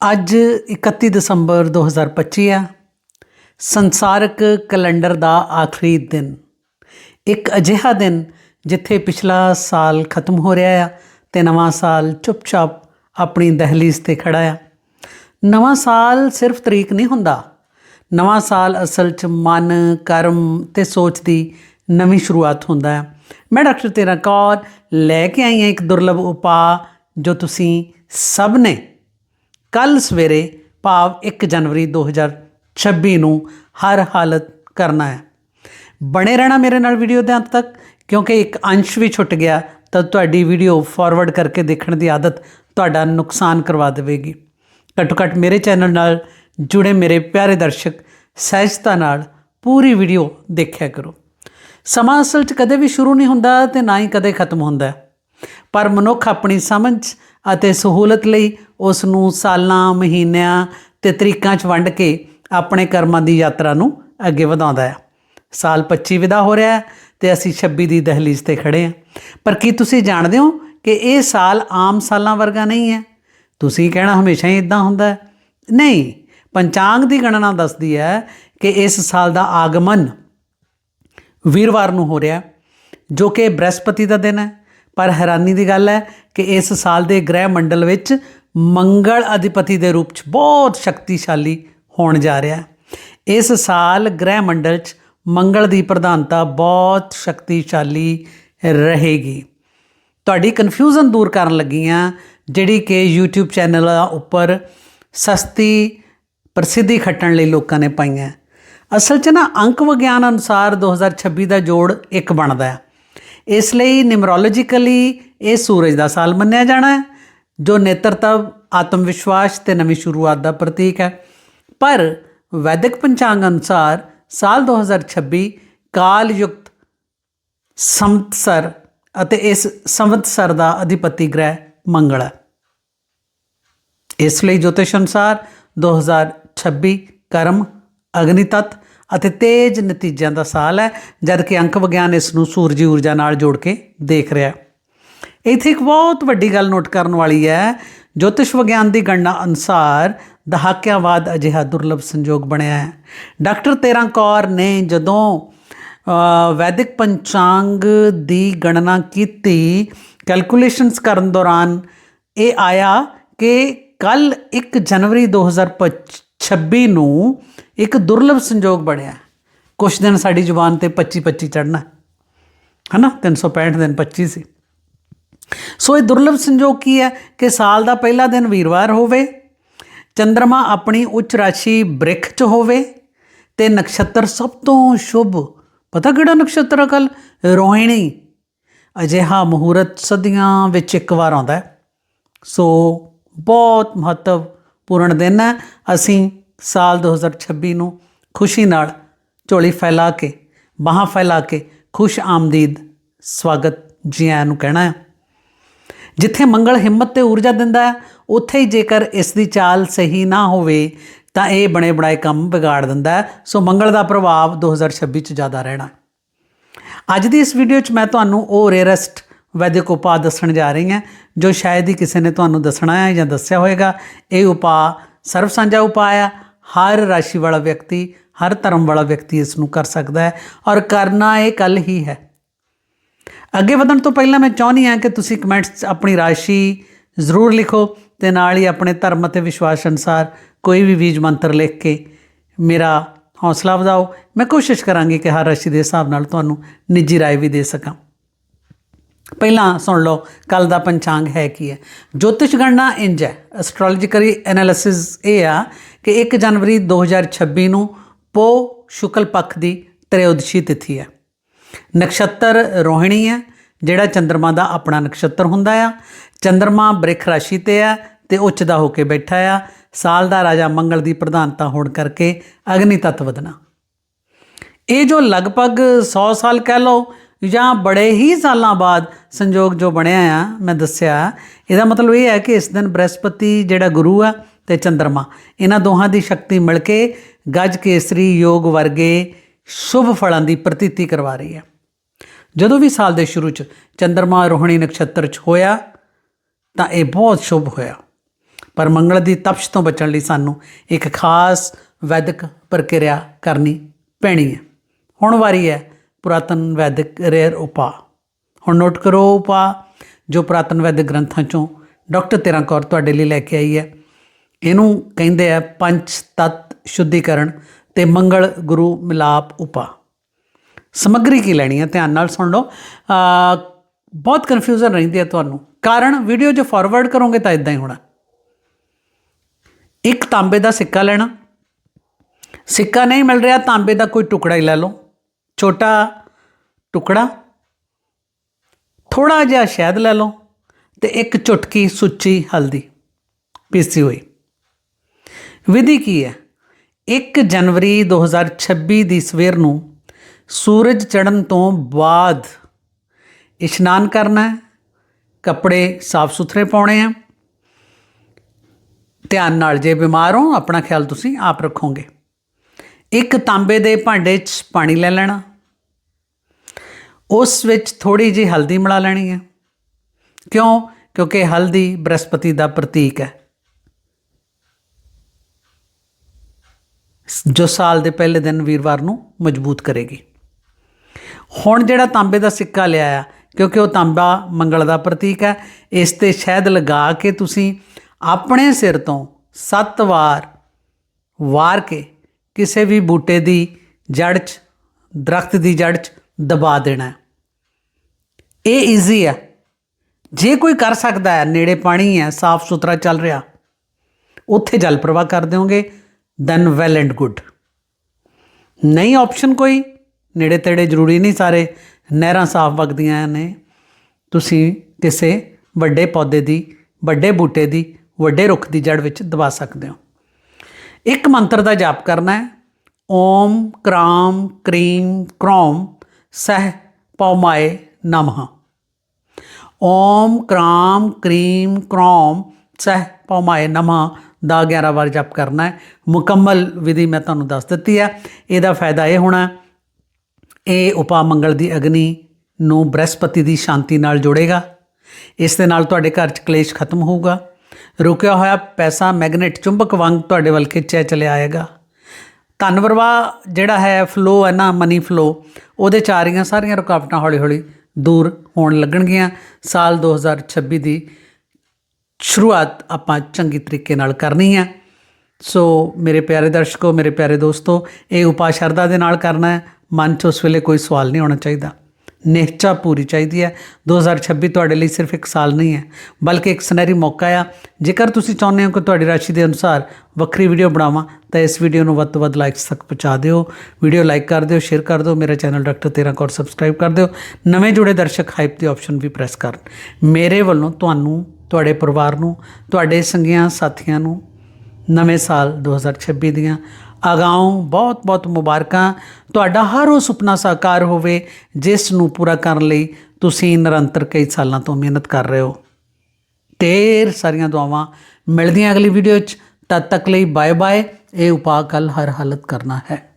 ਅੱਜ 31 ਦਸੰਬਰ 2025 ਆ ਸੰਸਾਰਕ ਕੈਲੰਡਰ ਦਾ ਆਖਰੀ ਦਿਨ। ਇੱਕ ਅਜਿਹਾ ਦਿਨ ਜਿੱਥੇ ਪਿਛਲਾ ਸਾਲ ਖਤਮ ਹੋ ਰਿਹਾ ਆ ਤੇ ਨਵਾਂ ਸਾਲ ਚੁੱਪਚਾਪ ਆਪਣੀ ਦਹਲੀਜ਼ ਤੇ ਖੜਾ ਆ। ਨਵਾਂ ਸਾਲ ਸਿਰਫ ਤਰੀਕ ਨਹੀਂ ਹੁੰਦਾ। ਨਵਾਂ ਸਾਲ ਅਸਲ 'ਚ ਮਨ, ਕਰਮ ਤੇ ਸੋਚ ਦੀ ਨਵੀਂ ਸ਼ੁਰੂਆਤ ਹੁੰਦਾ ਹੈ ਮੈਂ ਡਾਕਟਰ ਤੇਰਾ ਕੌਰ ਲੈ ਕੇ ਆਈ ਹਾਂ ਇੱਕ ਦੁਰਲਭ ਉਪਾਅ ਜੋ ਤੁਸੀਂ ਸਭ ਨੇ ਕੱਲ ਸਵੇਰੇ ਭਾਵ 1 ਜਨਵਰੀ 2026 ਨੂੰ ਹਰ ਹਾਲਤ ਕਰਨਾ ਹੈ। ਬਣੇ ਰਹਿਣਾ ਮੇਰੇ ਨਾਲ ਵੀਡੀਓ ਦੇ ਅੰਤ ਤੱਕ, ਕਿਉਂਕਿ ਇੱਕ ਅੰਸ਼ ਵੀ ਛੁੱਟ ਗਿਆ, ਤਾਂ ਤੁਹਾਡੀ ਵੀਡੀਓ ਫਾਰਵਰਡ ਕਰਕੇ ਦੇਖਣ ਦੀ ਆਦਤ ਤੁਹਾਡਾ ਨੁਕਸਾਨ ਕਰਵਾ ਦੇਵੇਗੀ। ਘੱਟੋ ਘੱਟ ਮੇਰੇ ਚੈਨਲ ਨਾਲ ਜੁੜੇ ਮੇਰੇ ਪਿਆਰੇ ਦਰਸ਼ਕ ਸਹਿਜਤਾ ਨਾਲ ਪੂਰੀ ਵੀਡੀਓ ਦੇਖਿਆ ਕਰੋ। ਸਮਾਂ ਅਸਲ 'ਚ ਕਦੇ ਵੀ ਸ਼ੁਰੂ ਨਹੀਂ ਹੁੰਦਾ ਤੇ ਨਾ ਹੀ ਕਦੇ ਖਤਮ ਹੁੰਦਾ। ਪਰ ਮਨੁੱਖ ਆਪਣੀ ਸਮਝ ਅਤੇ ਸਹੂਲਤ ਲਈ ਉਸ ਨੂੰ ਸਾਲਾਂ, ਮਹੀਨਿਆਂ ਤੇ ਤਰੀਕਾਂ 'ਚ ਵੰਡ ਕੇ ਆਪਣੇ ਕਰਮਾਂ ਦੀ ਯਾਤਰਾ ਨੂੰ ਅੱਗੇ ਵਧਾਉਂਦਾ ਹੈ। ਸਾਲ 25 ਵਿਦਾ ਹੋ ਰਿਹਾ ਹੈ ਤੇ ਅਸੀਂ 26 ਦੀ ਦਹਲੀਜ਼ ਤੇ ਖੜੇ ਹਾਂ। ਪਰ ਕੀ ਤੁਸੀਂ ਜਾਣਦੇ ਹੋ ਕਿ ਇਹ ਸਾਲ ਆਮ ਸਾਲਾਂ ਵਰਗਾ ਨਹੀਂ ਹੈ? ਤੁਸੀਂ ਕਹਿਣਾ ਹਮੇਸ਼ਾ ਹੀ ਇਦਾਂ ਹੁੰਦਾ ਹੈ। ਨਹੀਂ, ਪੰਚਾਂਗ ਦੀ ਗਣਨਾ ਦੱਸਦੀ ਹੈ ਕਿ ਇਸ ਸਾਲ ਦਾ ਆਗਮਨ ਵੀਰਵਾਰ ਨੂੰ ਹੋ ਰਿਹਾ ਜੋ ਕਿ ਬ੍ਰਹਸਪਤੀ ਦਾ ਦਿਨ ਹੈ। ਪਰ ਹੈਰਾਨੀ ਦੀ ਗੱਲ ਹੈ ਕਿ ਇਸ ਸਾਲ ਦੇ ਗ੍ਰਹਿ ਮੰਡਲ ਵਿੱਚ ਮੰਗਲ ਅਧਿਪਤੀ ਦੇ ਰੂਪ 'ਚ ਬਹੁਤ ਸ਼ਕਤੀਸ਼ਾਲੀ ਹੋਣ ਜਾ ਰਿਹਾ ਹੈ। ਇਸ ਸਾਲ ਗ੍ਰਹਿ ਮੰਡਲ 'ਚ ਮੰਗਲ ਦੀ ਪ੍ਰਧਾਨਤਾ ਬਹੁਤ ਸ਼ਕਤੀਸ਼ਾਲੀ ਰਹੇਗੀ। ਤੁਹਾਡੀ ਕਨਫਿਊਜ਼ਨ ਦੂਰ ਕਰਨ ਲੱਗੀਆਂ, ਜਿਹੜੀ ਕਿ YouTube ਚੈਨਲ ਉੱਪਰ ਸਸਤੀ ਪ੍ਰਸਿੱਧੀ ਖੱਟਣ ਲਈ ਲੋਕਾਂ ਨੇ ਪਾਈਆਂ। ਅਸਲ 'ਚ ਨਾ ਅੰਕ ਵਿਗਿਆਨ ਅਨੁਸਾਰ 2026 ਦਾ ਜੋੜ ਇੱਕ ਬਣਦਾ ਹੈ। ਇਸ ਲਈ ਨਿਮਰੋਲੋਜੀਕਲੀ ਇਹ ਸੂਰਜ ਦਾ ਸਾਲ ਮੰਨਿਆ ਜਾਣਾ ਹੈ, ਜੋ ਨੇਤਰਤਵ ਆਤਮ ਵਿਸ਼ਵਾਸ ਤੇ ਨਵੀਂ ਸ਼ੁਰੂਆਤ ਦਾ ਪ੍ਰਤੀਕ ਹੈ। ਪਰ ਵੈਦਿਕ ਪੰਚਾਂਗ ਅਨੁਸਾਰ ਸਾਲ 2026 ਕਾਲ ਯੁਕਤ ਸੰਵਤਸਰ ਅਤੇ ਇਸ ਸੰਵਤਸਰ ਦਾ ਅਧਿਪਤੀ ਗ੍ਰਹਿ ਮੰਗਲ ਹੈ। ਇਸ ਲਈ ਜੋਤਿਸ਼ ਅਨੁਸਾਰ 2026 ਕਰਮ ਅਗਨੀ ਤੱਤ ਅਤੇ ਤੇਜ ਨਤੀਜਿਆਂ ਦਾ ਸਾਲ ਹੈ ਜਦ ਕਿ ਅੰਕ ਵਿਗਿਆਨ ਇਸ ਨੂੰ ਸੂਰਜੀ ਊਰਜਾ ਨਾਲ ਜੋੜ ਕੇ ਦੇਖ ਰਿਹਾ ਹੈ। ਇੱਥੇ ਇੱਕ ਬਹੁਤ ਵੱਡੀ ਗੱਲ ਨੋਟ ਕਰਨ ਵਾਲੀ ਹੈ, ਜੋਤਿਸ਼ ਵਿਗਿਆਨ ਦੀ ਗਣਨਾ ਅਨੁਸਾਰ ਦਹਾਕਿਆਂ ਬਾਅਦ ਅਜਿਹਾ ਦੁਰਲਭ ਸੰਯੋਗ ਬਣਿਆ ਹੈ। ਡਾਕਟਰ ਤੇਰਾਂ ਕੌਰ ਨੇ ਜਦੋਂ ਵੈਦਿਕ ਪੰਚਾਂਗ ਦੀ ਗਣਨਾ ਕੀਤੀ, ਕੈਲਕੂਲੇਸ਼ਨਸ ਕਰਨ ਦੌਰਾਨ, ਇਹ ਆਇਆ ਕਿ ਕੱਲ 1 ਜਨਵਰੀ 2026 ਨੂੰ ਇੱਕ ਦੁਰਲਭ ਸੰਜੋਗ ਬਣਿਆ। ਕੁਝ ਦਿਨ ਸਾਡੀ ਜ਼ੁਬਾਨ ਤੇ 25 25 ਚੜਨਾ ਹਨਾ? 365 ਦਿਨ 25 ਸੀ। ਸੋ ਇਹ ਦੁਰਲਭ ਸੰਜੋਗ ਕੀ ਹੈ ਕਿ ਸਾਲ ਦਾ ਪਹਿਲਾ ਦਿਨ ਵੀਰਵਾਰ ਹੋਵੇ ਚੰ드ਰਮਾ ਆਪਣੀ ਉੱਚ ਰਾਸ਼ੀ ਬ੍ਰਿਖ 'ਚ ਹੋਵੇ ਤੇ ਨਕਸ਼ਤਰ ਸਭ ਤੋਂ ਸ਼ੁਭ। ਪਤਾ ਕਿਹੜਾ ਨਕਸ਼ਤਰ ਹੈ ਕੱਲ ਰੋਹਿਣੀ। ਅਜਿਹਾ ਮਹੂਰਤ ਸਦੀਆਂ ਵਿੱਚ ਇੱਕ ਵਾਰ ਆਉਂਦਾ ਸੋ ਬਹੁਤ ਮਹੱਤਵ ਪੂਰਨ ਦਿਨ ਹੈ। ਅਸੀਂ ਸਾਲ 2026 ਨੂੰ ਖੁਸ਼ੀ ਨਾਲ ਝੋਲੀ ਫੈਲਾ ਕੇ, ਬਾਹਾਂ ਫੈਲਾ ਕੇ ਖੁਸ਼ ਆਮਦੀਦ ਸਵਾਗਤ ਜੀ ਆਇਆਂ ਨੂੰ ਕਹਿਣਾ ਹੈ। ਜਿੱਥੇ ਮੰਗਲ ਹਿੰਮਤ ਤੇ ਊਰਜਾ ਦਿੰਦਾ ਹੈ, ਉੱਥੇ ਹੀ ਜੇਕਰ ਇਸ ਦੀ ਚਾਲ ਸਹੀ ਨਾ ਹੋਵੇ, ਤਾਂ ਇਹ ਬਣੇ ਬਣਾਏ ਕੰਮ ਵਿਗਾੜ ਦਿੰਦਾ ਹੈ। ਸੋ ਮੰਗਲ ਦਾ ਪ੍ਰਭਾਵ 2026 ਚ ਜ਼ਿਆਦਾ ਰਹਿਣਾ। ਅੱਜ ਦੀ ਇਸ ਵੀਡੀਓ 'ਚ ਮੈਂ ਤੁਹਾਨੂੰ ਉਹ ਰੇਅਰੈਸਟ ਵੈਦਿਕ ਉਪਾਅ ਦੱਸਣ ਜਾ ਰਹੀ ਹਾਂ ਜੋ ਸ਼ਾਇਦ ਹੀ ਕਿਸੇ ਨੇ ਤੁਹਾਨੂੰ ਦੱਸਣਾ ਹੈ ਜਾਂ ਦੱਸਿਆ ਹੋਵੇਗਾ ਇਹ ਉਪਾਅ ਸਰਵ ਸਾਂਝਾ ਉਪਾਅ ਆ ਹਰ ਰਾਸ਼ੀ ਵਾਲਾ ਵਿਅਕਤੀ ਹਰ ਧਰਮ ਵਾਲਾ ਵਿਅਕਤੀ ਇਸ ਨੂੰ ਕਰ ਸਕਦਾ ਹੈ ਔਰ ਕਰਨਾ ਇਹ ਕੱਲ ਹੀ ਹੈ ਅੱਗੇ ਵਧਣ ਤੋਂ ਪਹਿਲਾਂ ਮੈਂ ਚਾਹੁੰਦੀ ਹਾਂ ਕਿ ਤੁਸੀਂ ਕਮੈਂਟਸ 'ਚ ਆਪਣੀ ਰਾਸ਼ੀ ਜ਼ਰੂਰ ਲਿਖੋ ਤੇ ਨਾਲ ਹੀ ਆਪਣੇ ਧਰਮ ਅਤੇ ਵਿਸ਼ਵਾਸ ਅਨੁਸਾਰ ਕੋਈ ਵੀ ਬੀਜ ਮੰਤਰ ਲਿਖ ਕੇ ਮੇਰਾ ਹੌਸਲਾ ਵਧਾਓ ਮੈਂ ਕੋਸ਼ਿਸ਼ ਕਰਾਂਗੀ ਕਿ ਹਰ ਰਾਸ਼ੀ ਦੇ ਹਿਸਾਬ ਨਾਲ ਤੁਹਾਨੂੰ ਨਿੱਜੀ رائے ਵੀ ਦੇ ਸਕਾਂ ਪਹਿਲਾਂ ਸੁਣ ਲਓ, ਕੱਲ ਦਾ ਪੰਚਾਂਗ ਹੈ ਕੀ ਹੈ। ਜੋਤਿਸ਼ ਗਣਨਾ ਇੰਜ ਹੈ। ਐਸਟ੍ਰੋਲੋਜੀਕਲੀ ਐਨਾਲਿਸਿਸ ਇਹ ਆ ਕਿ 1 ਜਨਵਰੀ 2026 ਨੂੰ ਪੋ ਸ਼ੁਕਲ ਪੱਖ ਦੀ ਤ੍ਰਯੋਦਸ਼ੀ ਤਿਥੀ ਹੈ। ਨਕਸ਼ਤਰ ਰੋਹਿਣੀ ਹੈ, ਜਿਹੜਾ ਚੰ드ਰਮਾ ਦਾ ਆਪਣਾ ਨਕਸ਼ਤਰ ਹੁੰਦਾ ਆ। ਚੰ드ਰਮਾ ਬ੍ਰਿਖ ਰਾਸ਼ੀ ਤੇ ਆ ਤੇ ਉੱਚ ਦਾ ਹੋ ਕੇ ਬੈਠਾ ਆ। ਸਾਲ ਦਾ ਰਾਜਾ ਮੰਗਲ ਦੀ ਪ੍ਰਧਾਨਤਾ ਹੋਣ ਕਰਕੇ ਅਗਨੀ ਤੱਤ ਵਧਣਾ। ਇਹ ਜੋ ਲਗਭਗ 100 ਸਾਲ ਕਹਿ ਲਓ ਜਾਂ ਬੜੇ ਹੀ ਸਾਲਾਂ ਬਾਅਦ ਸੰਜੋਗ ਜੋ ਬਣਿਆ ਆ, ਮੈਂ ਦੱਸਿਆ, ਇਹਦਾ ਮਤਲਬ ਇਹ ਹੈ ਕਿ ਇਸ ਦਿਨ ਬ੍ਰਹਸਪਤੀ ਜਿਹੜਾ ਗੁਰੂ ਆ ਤੇ ਚੰ드ਰਮਾ ਇਹਨਾਂ ਦੋਹਾਂ ਦੀ ਸ਼ਕਤੀ ਮਿਲ ਕੇ ਗੱਜ ਕੇਸਰੀ ਯੋਗ ਵਰਗੇ ਸ਼ੁਭ ਫਲਾਂ ਦੀ ਪ੍ਰਤੀਤੀ ਕਰਵਾ ਰਹੀ ਹੈ। ਜਦੋਂ ਵੀ ਸਾਲ ਦੇ ਸ਼ੁਰੂ ਚ ਚੰ드ਰਮਾ ਰੋਹਿਣੀ ਨਕਸ਼ਤਰ ਚ ਹੋਇਆ, ਤਾਂ ਇਹ ਬਹੁਤ ਸ਼ੁਭ ਹੋਇਆ। ਪਰ ਮੰਗਲ ਦੀ ਤਪਸ਼ ਤੋਂ ਬਚਣ ਲਈ ਸਾਨੂੰ ਇੱਕ ਖਾਸ ਵੈਦਿਕ ਪ੍ਰਕਿਰਿਆ ਕਰਨੀ ਪੈਣੀ ਹੈ। ਹੁਣ ਵਾਰੀ ਹੈ ਪੁਰਾਤਨ ਵੈਦਿਕ ਰੇਅਰ ਉਪਾ ਹੁਣ ਨੋਟ ਕਰੋ ਉਪਾ ਜੋ ਪੁਰਾਤਨ ਵੈਦਿਕ ਗ੍ਰੰਥਾਂ ਚੋਂ ਡਾਕਟਰ ਤੇਰਾਂ ਕੌਰ ਤੁਹਾਡੇ ਲਈ ਲੈ ਕੇ ਆਈ ਹੈ। ਇਹਨੂੰ ਕਹਿੰਦੇ ਆ ਪੰਚ ਤਤ ਸ਼ੁੱਧੀਕਰਨ ਤੇ ਮੰਗਲ ਗੁਰੂ ਮਿਲਾਪ ਉਪਾ ਸਮੱਗਰੀ ਕੀ ਲੈਣੀ ਹੈ? ਧਿਆਨ ਨਾਲ ਸੁਣ ਲਓ। ਬਹੁਤ ਕਨਫਿਊਜ਼ਨ ਰਹਿੰਦੀ ਹੈ ਤੁਹਾਨੂੰ। ਕਾਰਨ ਵੀਡੀਓ ਜੇ ਫਾਰਵਰਡ ਕਰੋਗੇ ਤਾਂ ਇਦਾਂ ਹੀ ਹੋਣਾ। ਇੱਕ ਤਾਂਬੇ ਦਾ ਸਿੱਕਾ ਲੈਣਾ। ਸਿੱਕਾ ਨਹੀਂ ਮਿਲ ਰਿਹਾ, ਤਾਂਬੇ ਦਾ ਕੋਈ ਟੁਕੜਾ ਹੀ ਲੈ ਲਓ। ਛੋਟਾ ਟੁਕੜਾ ਥੋੜਾ ਜਿਹਾ ਸ਼ਹਿਦ ਲੈ ਲਓ ਤੇ ਇੱਕ ਚੁਟਕੀ ਸੁੱਚੀ ਹਲਦੀ ਪੀਸੀ ਹੋਈ। ਵਿਧੀ ਕੀ ਹੈ? 1 ਜਨਵਰੀ 2026 ਦੀ ਸਵੇਰ ਨੂੰ ਸੂਰਜ ਚੜ੍ਹਨ ਤੋਂ ਬਾਅਦ ਇਸ਼ਨਾਨ ਕਰਨਾ ਹੈ, ਕੱਪੜੇ ਸਾਫ਼ ਸੁਥਰੇ ਪਾਉਣੇ ਆ ਧਿਆਨ ਨਾਲ ਜੇ ਬਿਮਾਰ ਹੋ, ਆਪਣਾ ਖਿਆਲ ਤੁਸੀਂ ਆਪ ਰੱਖੋਗੇ। ਇੱਕ ਤਾਂਬੇ ਦੇ ਭਾਂਡੇ 'ਚ ਪਾਣੀ ਲੈ ਲੈਣਾ। ਉਸ ਵਿੱਚ ਥੋੜੀ ਜਿਹੀ ਹਲਦੀ ਮਿਲਾ ਲੈਣੀ ਹੈ। ਕਿਉਂ? ਕਿਉਂਕਿ ਹਲਦੀ ਬ੍ਰਹਸਪਤੀ ਦਾ ਪ੍ਰਤੀਕ ਹੈ। ਜੋ ਸਾਲ ਦੇ ਪਹਿਲੇ ਦਿਨ ਵੀਰਵਾਰ ਨੂੰ ਮਜ਼ਬੂਤ ਕਰੇਗੀ। ਹੁਣ ਜਿਹੜਾ ਤਾਂਬੇ ਦਾ ਸਿੱਕਾ ਲਿਆ ਆ, ਕਿਉਂਕਿ ਉਹ ਤਾਂਬਾ ਮੰਗਲ ਦਾ ਪ੍ਰਤੀਕ ਹੈ, ਇਸ ਤੇ ਸ਼ਹਿਦ ਲਗਾ ਕੇ ਤੁਸੀਂ ਆਪਣੇ ਸਿਰ ਤੋਂ 7 ਵਾਰ ਵਾਰ ਕੇ ਕਿਸੇ ਵੀ ਬੂਟੇ ਦੀ ਜੜ 'ਚ, ਦਰਖਤ ਦੀ ਜੜ 'ਚ ਦਬਾ ਦੇਣਾ ਇਹ ਈਜ਼ੀ ਹੈ। ਜੇ ਕੋਈ ਕਰ ਸਕਦਾ ਹੈ, ਨੇੜੇ ਪਾਣੀ ਹੈ, ਸਾਫ਼ ਸੁਥਰਾ ਚੱਲ ਰਿਹਾ, ਉੱਥੇ ਜਲ ਪ੍ਰਵਾਹ ਕਰ ਦਿਓਗੇ ਦੈਨ ਵੈਲ ਐਂਡ ਗੁੱਡ ਨਹੀਂ ਆਪਸ਼ਨ ਕੋਈ, ਨੇੜੇ ਤੇੜੇ ਜ਼ਰੂਰੀ ਨਹੀਂ ਸਾਰੇ, ਨਹਿਰਾਂ ਸਾਫ਼ ਵਗਦੀਆਂ ਨੇ। ਤੁਸੀਂ ਕਿਸੇ ਵੱਡੇ ਪੌਦੇ ਦੀ, ਵੱਡੇ ਬੂਟੇ ਦੀ, ਵੱਡੇ ਰੁੱਖ ਦੀ ਜੜ ਵਿੱਚ ਦਬਾ ਸਕਦੇ ਹੋ। ਇੱਕ ਮੰਤਰ ਦਾ ਜਾਪ ਕਰਨਾ ਹੈ। ਓਮ ਕ੍ਰਾਮ ਕ੍ਰੀਮ ਕ੍ਰੋਮ ਸਹ ਪਉਮਾਏ ਨਮः। ਓਮ ਕ੍ਰਾਮ ਕ੍ਰੀਮ ਕ੍ਰੋਮ ਸਹ ਪਉਮਾਏ ਨਮः ਦਾ 11 ਵਾਰ ਜਪ ਕਰਨਾ ਹੈ। ਮੁਕੰਮਲ ਵਿਧੀ ਮੈਂ ਤੁਹਾਨੂੰ ਦੱਸ ਦਿੱਤੀ ਹੈ। ਇਹਦਾ ਫਾਇਦਾ ਇਹ ਹੋਣਾ ਇਹ ਉਪਾ ਮੰਗਲ ਦੀ ਅਗਨੀ ਨੂੰ ਬ੍ਰਹਸਪਤੀ ਦੀ ਸ਼ਾਂਤੀ ਨਾਲ ਜੋੜੇਗਾ। ਇਸ ਦੇ ਨਾਲ ਤੁਹਾਡੇ ਘਰ 'ਚ ਕਲੇਸ਼ ਖਤਮ ਹੋਊਗਾ। ਰੁਕਿਆ ਹੋਇਆ ਪੈਸਾ ਮੈਗਨੇਟ ਚੁੰਬਕ ਵਾਂਗ ਤੁਹਾਡੇ ਵੱਲ ਖਿੱਚਿਆ ਚਲੇ ਆਏਗਾ। ਧਨ ਪ੍ਰਵਾਹ ਜਿਹੜਾ ਹੈ ਫਲੋ ਹੈ ਨਾ ਮਨੀ ਫਲੋ ਉਹਦੇ ਚ ਆ ਰਹੀਆਂ ਸਾਰੀਆਂ ਰੁਕਾਵਟਾਂ ਹੌਲੀ ਹੌਲੀ ਦੂਰ ਹੋਣ ਲੱਗਣਗੀਆਂ। ਸਾਲ 2026 ਦੀ ਸ਼ੁਰੂਆਤ ਆਪਾਂ ਚੰਗੀ ਤਰੀਕੇ ਨਾਲ ਕਰਨੀ ਹੈ। ਸੋ ਮੇਰੇ ਪਿਆਰੇ ਦਰਸ਼ਕੋ, ਮੇਰੇ ਪਿਆਰੇ ਦੋਸਤੋ, ਇਹ ਉਪਾ ਸ਼ਰਧਾ ਦੇ ਨਾਲ ਕਰਨਾ ਹੈ। ਮਨ 'ਚ ਉਸ ਵੇਲੇ ਕੋਈ ਸਵਾਲ ਨਹੀਂ ਹੋਣਾ ਚਾਹੀਦਾ। ਨਿਹਚਾ ਪੂਰੀ ਚਾਹੀਦੀ ਹੈ। 2026 ਤੁਹਾਡੇ ਲਈ ਸਿਰਫ ਇੱਕ ਸਾਲ ਨਹੀਂ ਹੈ, ਬਲਕਿ ਇੱਕ ਸੁਨਹਿਰੀ ਮੌਕਾ ਆ। ਜੇਕਰ ਤੁਸੀਂ ਚਾਹੁੰਦੇ ਹੋ ਕਿ ਤੁਹਾਡੀ ਰਾਸ਼ੀ ਦੇ ਅਨੁਸਾਰ ਵੱਖਰੀ ਵੀਡੀਓ ਬਣਾਵਾਂ, ਤਾਂ ਇਸ ਵੀਡੀਓ ਨੂੰ ਵੱਧ ਤੋਂ ਵੱਧ ਲਾਈਕਸ ਤੱਕ ਪਹੁੰਚਾ ਦਿਓ। ਵੀਡੀਓ ਲਾਈਕ ਕਰ ਦਿਓ ਸ਼ੇਅਰ ਕਰ ਦਿਓ, ਮੇਰਾ ਚੈਨਲ ਡਾਕਟਰ ਤੇਰਾ ਕੌਰ ਸਬਸਕ੍ਰਾਈਬ ਕਰ ਦਿਓ। ਨਵੇਂ ਜੁੜੇ ਦਰਸ਼ਕ ਹਾਈਪ ਦੇ ਆਪਸ਼ਨ ਵੀ ਪ੍ਰੈਸ ਕਰਨ। ਮੇਰੇ ਵੱਲੋਂ ਤੁਹਾਨੂੰ, ਤੁਹਾਡੇ ਪਰਿਵਾਰ ਨੂੰ, ਤੁਹਾਡੇ ਸੰਗੀਆਂ, ਸਾਥੀਆਂ ਨੂੰ ਨਵੇਂ ਸਾਲ 2026 ਦੀਆਂ ਅਗਾਊਂ ਬਹੁਤ ਬਹੁਤ ਮੁਬਾਰਕਾਂ। ਤੁਹਾਡਾ ਹਰ ਉਹ ਸੁਪਨਾ ਸਾਕਾਰ ਹੋਵੇ, ਜਿਸ ਨੂੰ ਪੂਰਾ ਕਰਨ ਲਈ ਤੁਸੀਂ ਨਿਰੰਤਰ ਕਈ ਸਾਲਾਂ ਤੋਂ ਮਿਹਨਤ ਕਰ ਰਹੇ ਹੋ। ਢੇਰ ਸਾਰੀਆਂ ਦੁਆਵਾਂ। ਮਿਲਦੀਆਂ ਅਗਲੀ ਵੀਡੀਓ 'ਚ। ਤਦ ਤੱਕ ਲਈ ਬਾਏ ਬਾਏ ਇਹ ਉਪਾਅ ਕੱਲ ਹਰ ਹਾਲਤ ਕਰਨਾ ਹੈ।